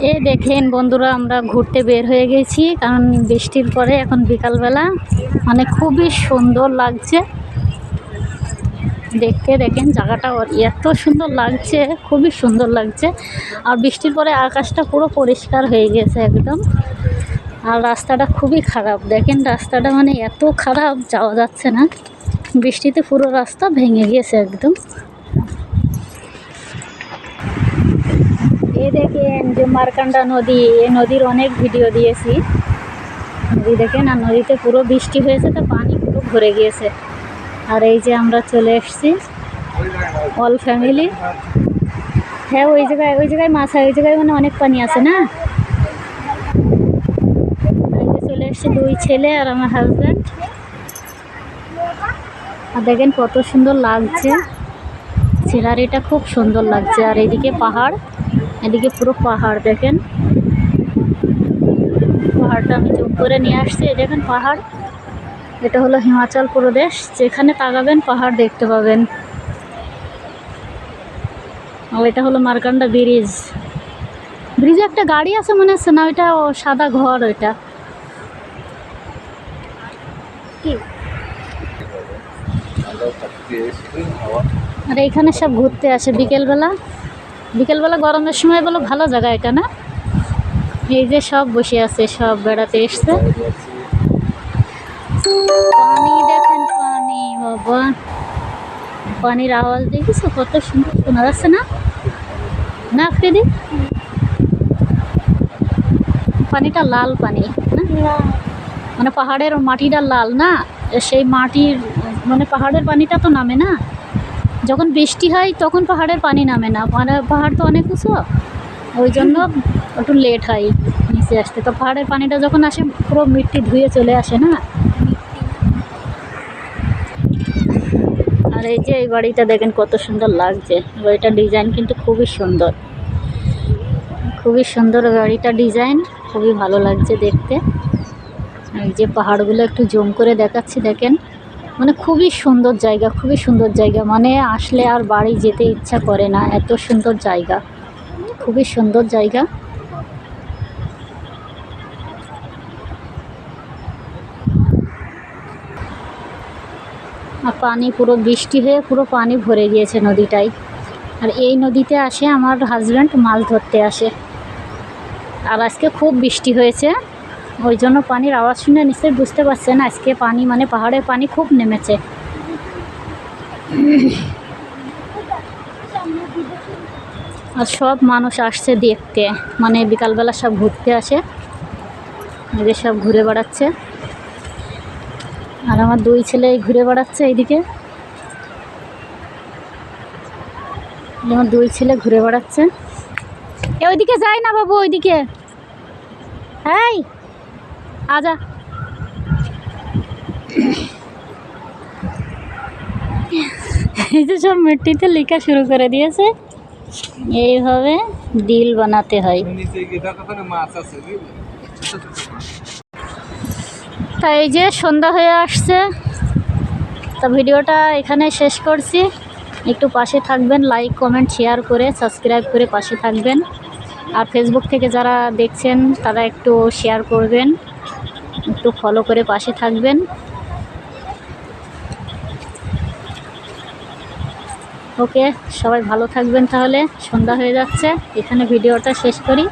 এ দেখেন বন্ধুরা, আমরা ঘুরতে বের হয়ে গেছি, কারণ বৃষ্টির পরে এখন বিকালবেলা। মানে খুবই সুন্দর লাগছে। দেখতে দেখেন জায়গাটা এত সুন্দর লাগছে, খুবই সুন্দর লাগছে। আর বৃষ্টির পরে আকাশটা পুরো পরিষ্কার হয়ে গেছে একদম। আর রাস্তাটা খুবই খারাপ। দেখেন রাস্তাটা মানে এত খারাপ, যাওয়া যাচ্ছে না। বৃষ্টিতে পুরো রাস্তা ভেঙে গিয়েছে একদম। এই দেখেন যে মারকান্ডা নদী, এ নদীর অনেক ভিডিও দিয়েছি। নদী দেখেন, আর নদীতে পুরো বৃষ্টি হয়েছে, তো পানি পুরো ভরে গিয়েছে। আর এই যে আমরা চলে এসেছি অল ফ্যামিলি হ্যাঁ ওই জায়গায় ওই জায়গায় মাছ হয়, ওই জায়গায় মানে অনেক পানি আছে না? চলে এসেছি দুই ছেলে আর আমার হাজব্যান্ড আর দেখেন কত সুন্দর লাগছে। সিনারিটা খুব সুন্দর লাগছে। আর এদিকে পাহাড়, এদিকে পুরো পাহাড় দেখেন। পাহাড়টা আমি জুম করে নিয়ে আসছি। দেখেন পাহাড়। এটা হলো হিমাচল প্রদেশ। যেখানে তাকাবেন পাহাড় দেখতে পাবেন। আর এটা হলো মার্কান্ডা ব্রিজ। ব্রিজে একটা গাড়ি আছে মনে হচ্ছে না? ওইটা সাদা ঘর ওইটা। কি? আর এইখানে সব ঘুরতে আসে বিকেলবেলা। বিকেলবেলা গরমের সময় বলো ভালো জায়গা এটা না? এই যে সব বসে আছে সব বেড়াতে এসছে। পানি দেখেন পানি বাবা। পানির আওয়াজ দেখিস কত সুন্দর শোনা যাচ্ছে না? না আফ্রিদি পানিটা লাল পানি মানে পাহাড়ের মাটিটা লাল না? সেই মাটির মানে পাহাড়ের পানিটা তো নামে না? যখন বৃষ্টি হয় তখন পাহাড়ের পানি নামে না। পাহাড় তো অনেক উঁচু। ওই জন্য একটু লেট হয় নিচে আসতে। তো পাহাড়ের পানিটা যখন আসে, পুরো মিট্টি ধুয়ে চলে আসে না? আর এই যে এই বাড়িটা দেখেন কত সুন্দর লাগছে। বাড়িটার ডিজাইন কিন্তু খুবই সুন্দর। খুবই সুন্দর গাড়িটা ডিজাইন খুবই ভালো লাগছে দেখতে। এই যে পাহাড়গুলো একটু জুম করে দেখাচ্ছি, দেখেন। মানে খুবই সুন্দর জায়গা, খুবই সুন্দর জায়গা। মানে আসলে আর বাড়ি যেতে ইচ্ছা করে না, এত সুন্দর জায়গা। খুবই সুন্দর জায়গা। আর পানি, পুরো বৃষ্টি হয়ে পুরো পানি ভরে গিয়েছে নদীটাই। আর এই নদীতে আসে আমার হাজব্যান্ড মাছ ধরতে আসে। আর আজকে খুব বৃষ্টি হয়েছে। ওই জন্য পানির আওয়াজ শুনে নিশ্চয়ই বুঝতে পারছেন, আজকে পানি মানে পাহাড়ের পানি খুব নেমেছে। আর সব মানুষ আসছে দেখতে মানে বিকালবেলা সব ঘুরতে আসে এদের সব ঘুরে বেড়াচ্ছে। আর আমার দুই ছেলে ঘুরে বেড়াচ্ছে এইদিকে। আমার দুই ছেলে ঘুরে বেড়াচ্ছে। এ ওইদিকে যাই না বাবু, ওইদিকে। এই! আজা। এই যে সব মিট্টিতে লেখা শুরু করে দিয়েছে। এইভাবে দিল বানাতে হয়। তা এই যে সন্ধ্যা হয়ে আসছে। তা ভিডিওটা এখানে শেষ করছি। একটু পাশে থাকবেন লাইক কমেন্ট শেয়ার করে সাবস্ক্রাইব করে পাশে থাকবেন। আর ফেসবুক থেকে যারা দেখছেন তারা একটু শেয়ার করবেন। একটু ফলো করে পাশে থাকবেন। ওকে সবাই ভালো থাকবেন তাহলে। সন্ধ্যা হয়ে যাচ্ছে, এখানে ভিডিওটা শেষ করি।